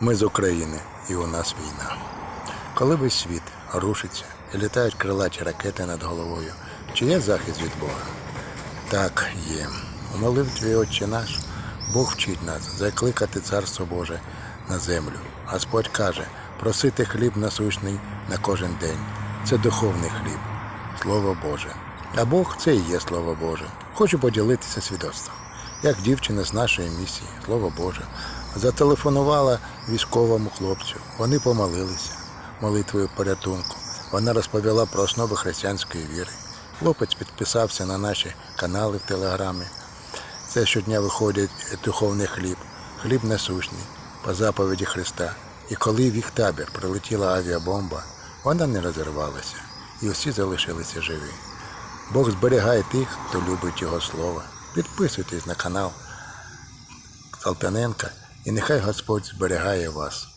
Ми з України і у нас війна. Коли весь світ рушиться і літають крилаті ракети над головою, чи є захист від Бога? Так, є. У молитві Отче наш Бог вчить нас закликати Царство Боже на землю. Господь каже, просити хліб насущний на кожен день. Це духовний хліб, Слово Боже. А Бог це і є Слово Боже. Хочу поділитися свідоцтвом. Як дівчина з нашої місії, Слово Боже, зателефонувала військовому хлопцю. Вони помолилися молитвою порятунку. Вона розповіла про основи християнської віри. Хлопець підписався на наші канали в Телеграмі. Це щодня виходить духовний хліб, хліб насущний, по заповіді Христа. І коли в їх табір прилетіла авіабомба, вона не розірвалася, і всі залишилися живі. Бог зберігає тих, хто любить Його Слово. Підписуйтесь на канал Салтаненка, і нехай Господь зберігає вас.